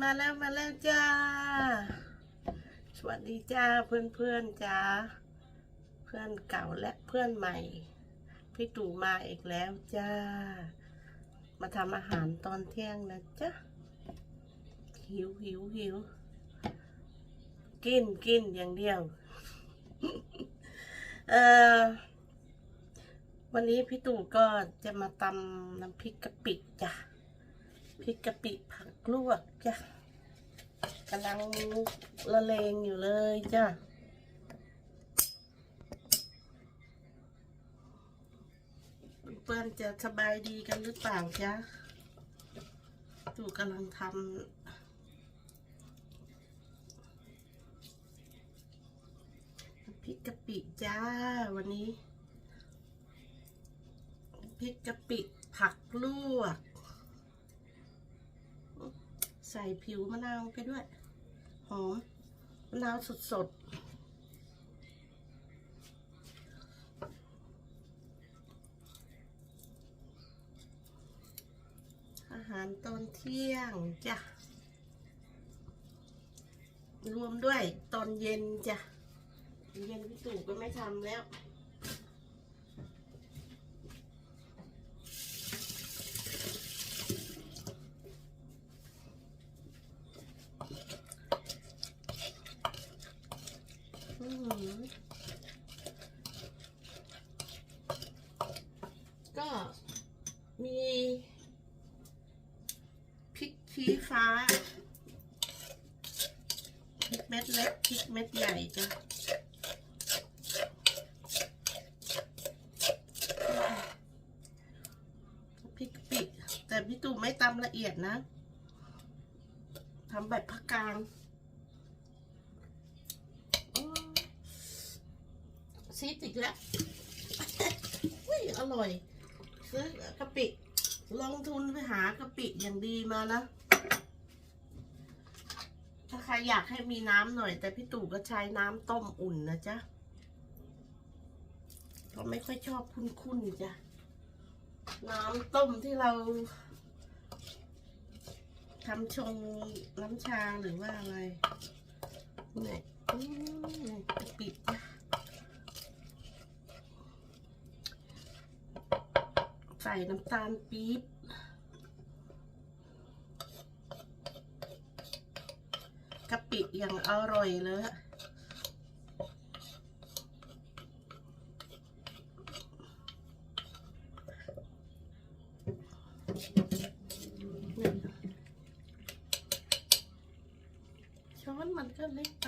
มาแล้วมาแล้วจ้า สวัสดีจ้าเพื่อนเพื่อนจ้า เพื่อนเก่าและเพื่อนใหม่ พี่ตู่มาอีกแล้วจ้า มาทำอาหารตอนเที่ยงนะจ๊ะหิวหิวหิวกินกินอย่างเดียว เอ่อ วันนี้พี่ตู่ก็จะมาตำน้ำพริกกะปิจ้ะ พริกกะปิผักลวกจ้ะกำลังละเลงอยู่เลยจ้ะเพื่อนจะสบายดีกันหรือเปล่าจ๊ะตู่กำลังทำพริกกะปิจ้าวันนี้พริกกะปิผักลวก ใส่ผิวมะนาวไปด้วย หอมมะนาวสดๆ อาหารตอนเที่ยงจ้ะ รวมด้วยตอนเย็นจ้ะ เย็นพี่ตู่ก็ไม่ทำแล้ว อื้อหือก็มีพริกชี้ฟ้าพริกเม็ดเล็กพริกเม็ดใหญ่จ้ะพริกปิแต่พี่ตู่ไม่ตำละเอียดนะทำแบบพักกลางซีดอีกแล้วอุ้ยอร่อย ซื้อกะปิ ลงทุนไปหากะปิอย่างดีมานะ ถ้าใครอยากให้มีน้ำหน่อย แต่พี่ตู่ก็ใช้น้ำต้มอุ่นนะจ๊ะก็ไม่ค่อยชอบคุ้นๆจ้ะ น้ำต้มที่เราทำชงน้ำชาหรือว่าอะไรเนี่ยปิจ้ะใส่น้ำตาลปี๊บ กะปิ อย่างอร่อยเลยฮะช้อนมันก็เล็กไป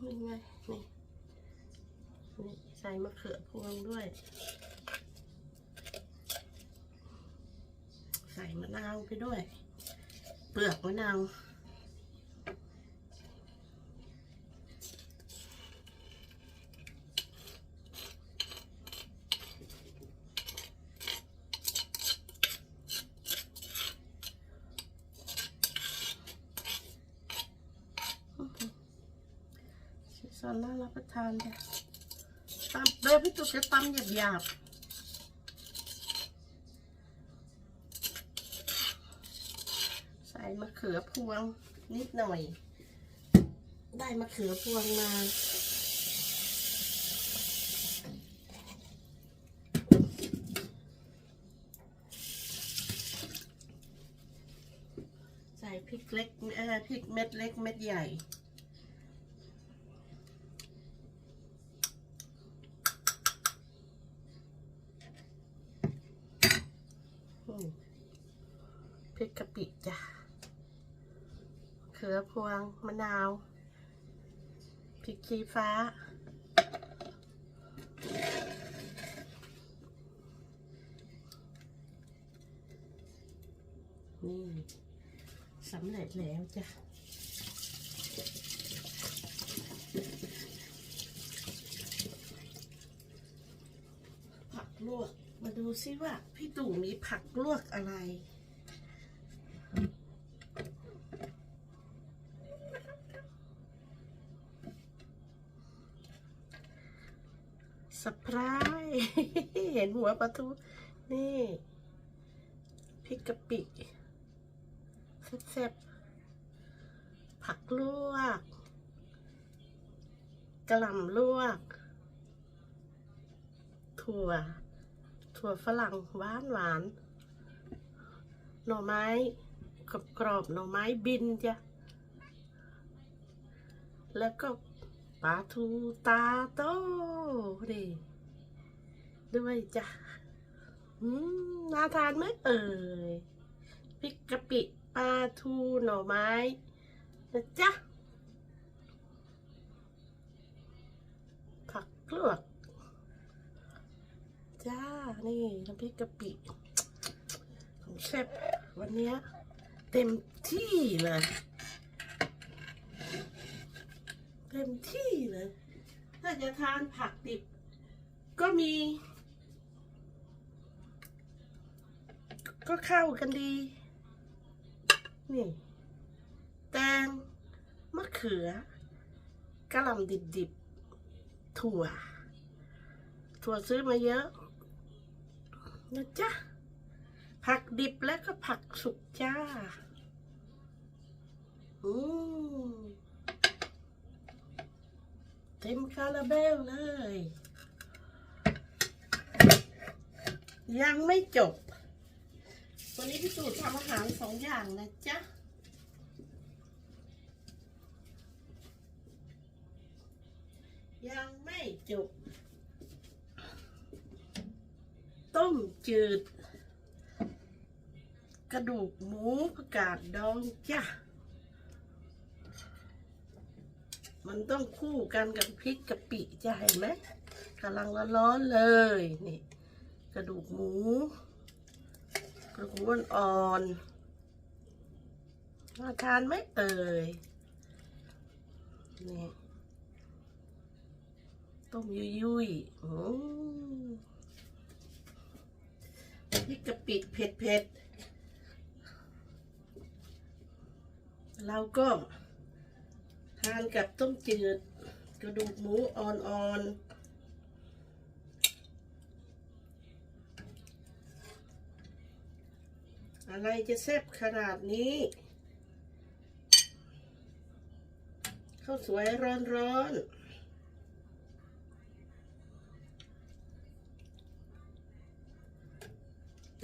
นี่ไงนี่นี่ใส่มะเขือพวงด้วย ใส่มะนาวไปด้วย เปลือกมะนาว สีสันน่ารับประ ทานจ้ะตำเดี๋ยพี่ตุ๊กจะตำหยาบๆใส่มะเขือพวงนิดหน่อย ได้มะเขือพวงมาใส่พริกเล็กพริกเม็ดเล็กเม็ดใหญ่ อืมพริกกะปิจ้ะเขือพ วงมะนาวพริกชี้ฟ้า นี่สำเร็จแล้วจ้ะผักลวก มาดูซิว่าพี่ตู่มีผักลวกอะไร สปรายเห็นหัวปลาทูนี่พริกกะปิแซ่บๆผักลวกกระหล่ำลวก ถั่ว ถั่วฝรั่งหวานหวาน หน่อไม้กรอบกรอบหน่อไม้บินจ้ะแล้วก็ ปลาทูตาโตดิด้วยจ้ะอืมน่าทานไหมเอ่ยพริกกะปิปลาทูหน่อไม้นะจ๊ะผักลวกจ้า นี่น้ำพริกกะปิของเชฟวันนี้เต็มที่เลย เต็มที่เลย ถ้าจะทานผักดิบ ก็มี ก็เข้ากันดี นี่ แตง มะเขือกระหล่ำดิบๆ ถั่ว ถั่วซื้อมาเยอะนะจ๊ะ ผักดิบและก็ผักสุกจ้า อืม เต็มคาราเบลเลย ยังไม่จบ วันนี้พี่สูตรทำอาหารสองอย่างนะจ๊ะยังไม่จบ ต้มจืด กระดูกหมูผักกาดดองจ้ะ มันต้องคู่กันกับพริกกะปิจะเห็นไหมกำลังร้อนๆเลยนี่กระดูกหมู กระดูกหมูอ่อนๆมาทานไหมเอ่ยนี่ต้มยุยยุยอืมพริกกะปิเผ็ดเผ็ดๆเราก็ ทานกับต้มจืด กระดูกหมูอ่อนๆอะไรจะแซ่บขนาดนี้ข้าวสวยร้อนๆ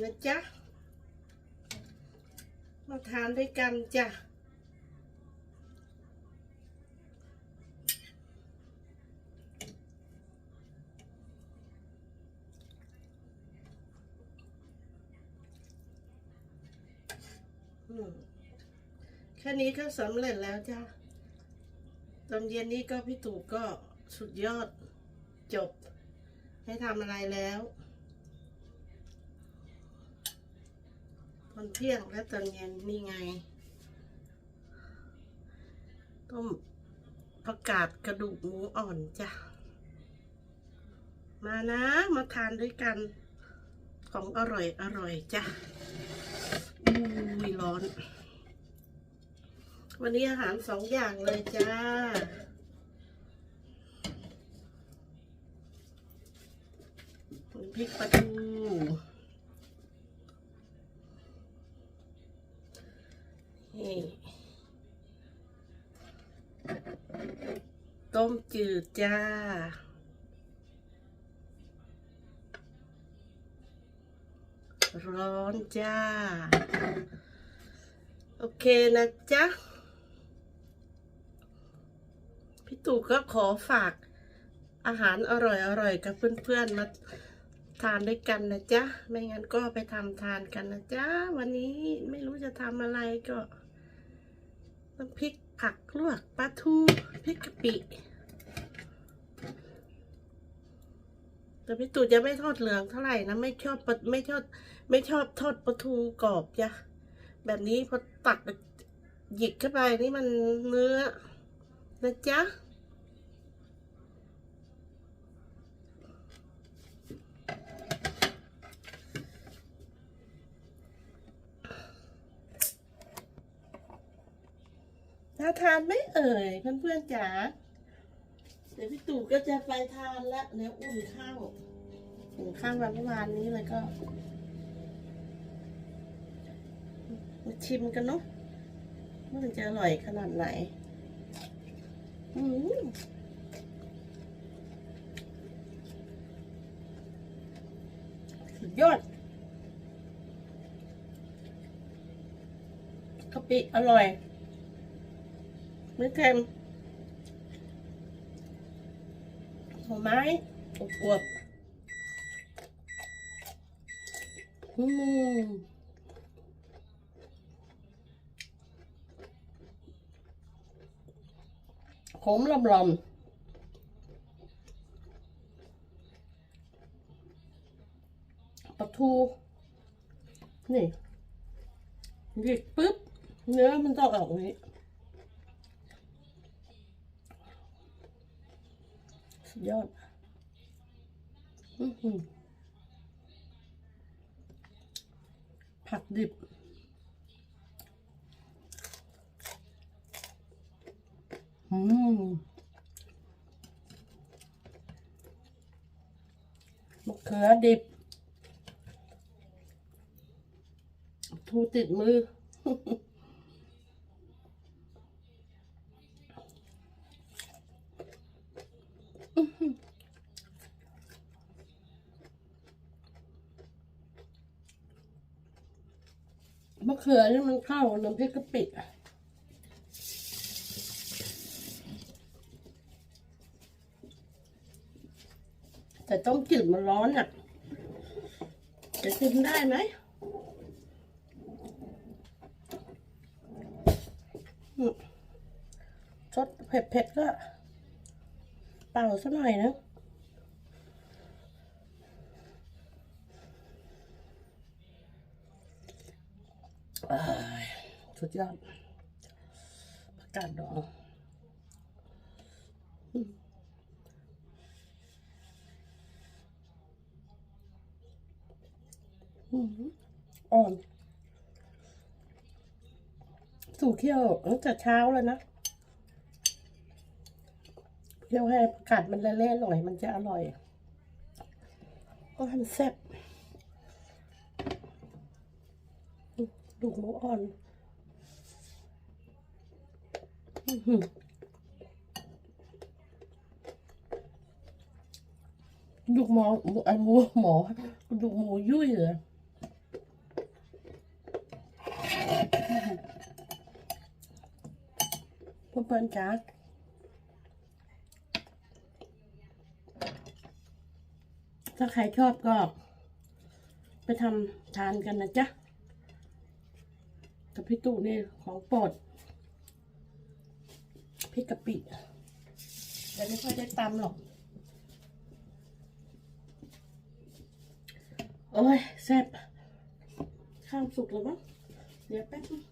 นะจ๊ะ มาทานด้วยกันจ้ะ ค่นี้ก็สำเร็จแล้วจ้าตอนเย็นนี้ก็พี่ตู่ก็สุดยอดจบ ให้ทำอะไรแล้วตอนเที่ยงและตอนเย็นนี่ไง ต้มประกาศกระดูกหมูอ่อนจ้ะ มานะ มาทานด้วยกัน ของอร่อยอร่อยจ้ะ อุ้ยร้อน วันนี้อาหารสองอย่างเลยจ้า พริกปลาทูนี่ต้มจืดจ้าร้อนจ้า โอเคนะจ๊ะ ตู่ก็ขอฝากอาหารอร่อยๆกับเพื่อนๆมาทานด้วยกันนะจ๊ะ ไม่งั้นก็ไปทำทานกันนะจ๊ะ วันนี้ไม่รู้จะทำอะไรก็น้ำพริกผักลวกปลาทูพริกกะปิแต่พี่ตู่จะไม่ทอดเหลืองเท่าไหร่นะไม่ชอบไม่ชอบไม่ชอบทอดปลาทูกรอบจ้ะแบบนี้พอตัดหยิกเข้าไปนี่มันเนื้อนะจ๊ะ น่าทานไหมเอ่ยเพื่อนๆจ๋าเดี๋ยวพี่ตู่ก็จะไปทานละเดี๋ยวอุ่นข้าวอุ่นข้าววันเมื่อวานนี้เลยก็มาชิมกันเนาะว่ามันจะอร่อยขนาดไหนอืมสุดยอดกะปิอร่อย ไม่เค็มหน่อไม้อวบอืมขมลำลำปลาทู นี่หยิบปุ๊บ เนื้อมันต้องออกอย่างนี้ สุดยอดอือหือผักดิบ อืมมะเขือดิบ ทูติดมือ มะเขือนี่มันเข้าน้ำพริกกะปิอะแต่ต้มจืดมันร้อนอะ จะกินได้ไหมอืมรสเผ็ดๆก็เปล่าสักหน่อยนะ อ้าย สุดยอดประกาศดองอืมอืมอ่อนสู่เคี่ยวตั้งแต่เช้าแล้วนะเคี่ยวให้ประกาศมันเละๆหน่อยมันจะอร่อย ก็ทำแซ่บ ดูหมูอ่อนอื้ออดูหมอไอหมูหมอดูหมูยุ่ยเลยเพื่อนๆจ้าถ้าใครชอบก็ ไปทำทานกันนะจ๊ะ กับพี่ตู่นี่ของโปรดพริกกะปิแต่ไม่ค่อยได้ตำหรอก โอ้ยแซ่บข้าวสุกแล้วมั้งเดี๋ยวแป๊บนึง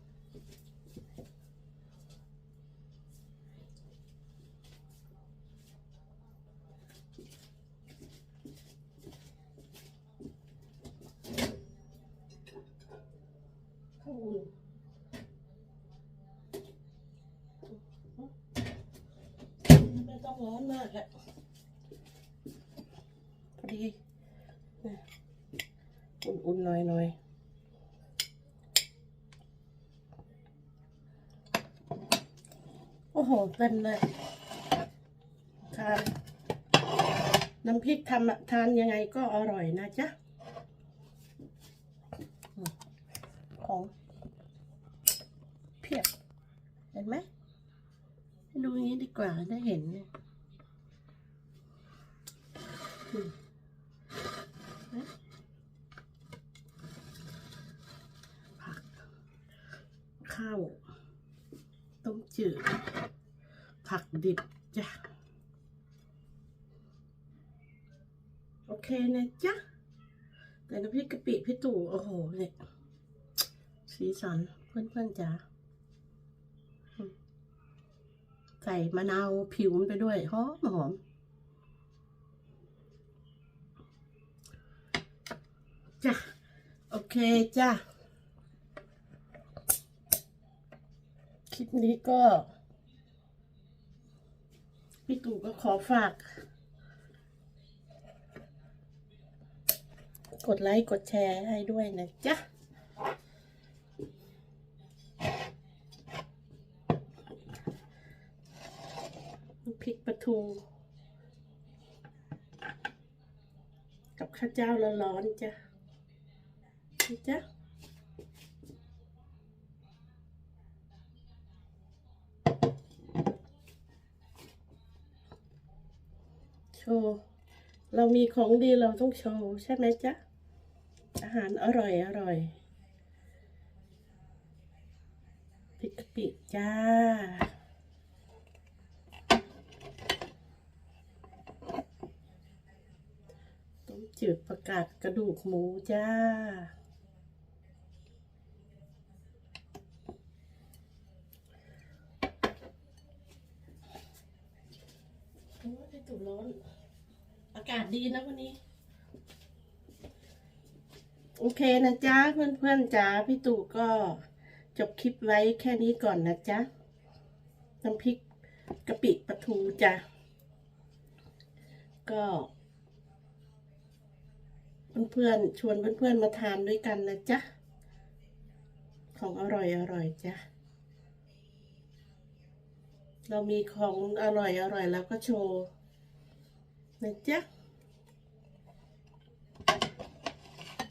ข้าวอุ่น ไม่ต้องร้อนมากแหละพอดีนะอุ่นๆหน่อยๆโอ้โหเต็มเลยทานน้ำพริกทำทานยังไงก็อร่อยนะจ๊ะของเพียบ เห็นไหมดูอย่างนี้ดีกว่าได้เห็นเนี่ย ผัก ข้าว ต้มจืด ผักดิบจ้ะ โอเคนะจ๊ะ แต่น้ำพริกกะปิพี่ตู่โอ้โหเนี่ยสีสันเพื่อนๆจ๋าใส่มะนาวผิวมันไปด้วยหอมหอม จ้ะ โอเคจ้ะ คลิปนี้ก็ พี่ตู่ก็ขอฝาก กดไลค์ กดแชร์ให้ด้วยนะจ๊ะพริกปลาทู กับข้าวเจ้าร้อนๆจ้ะ นี่จ้ะโชว์เรามีของดีเราต้องโชว์ใช่ไหมจ๊ะ อาหารอร่อยอร่อยพริกกะปิจ้า ต้มจืดประกาศกระดูกหมูจ้า ตุ่ร้อน อากาศดีนะวันนี้ โอเคนะจ๊ะ เพื่อนๆจ๋าพี่ตู่ก็จบคลิปไว้แค่นี้ก่อนนะจ๊ะน้ำพริกกะปิปลาทูจ้ะ ก็เพื่อนๆชวนเพื่อนๆมาทานด้วยกันนะจ๊ะ ของอร่อยอร่อยจ้ะ เรามีของอร่อยอร่อยแล้วก็โชว์ นะจ๊ะ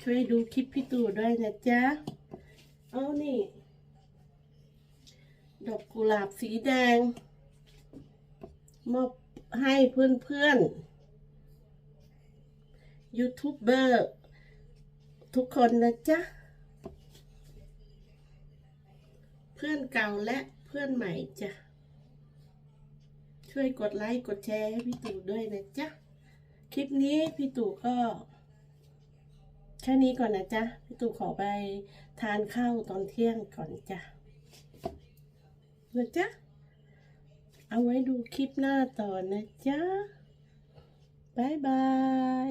ช่วยดูคลิปพี่ตู่ด้วยนะจ๊ะ เอานี่ ดอกกุหลาบสีแดง มอบให้เพื่อนๆ ยูทูบเบอร์ทุกคนนะจ๊ะ เพื่อนเก่าและเพื่อนใหม่จ้ะ ช่วยกดไลค์ กดแชร์ให้พี่ตู่ด้วยนะจ๊ะ คลิปนี้พี่ตู่ก็แค่นี้ก่อนนะจ๊ะ พี่ตู่ขอไปทานข้าวตอนเที่ยงก่อนจ้ะนะจ๊ะ เอาไว้ดูคลิปหน้าต่อนะจ๊ะบายบาย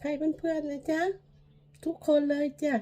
ให้เพื่อนๆนะจ๊ะ ทุกคนเลยจ้ะ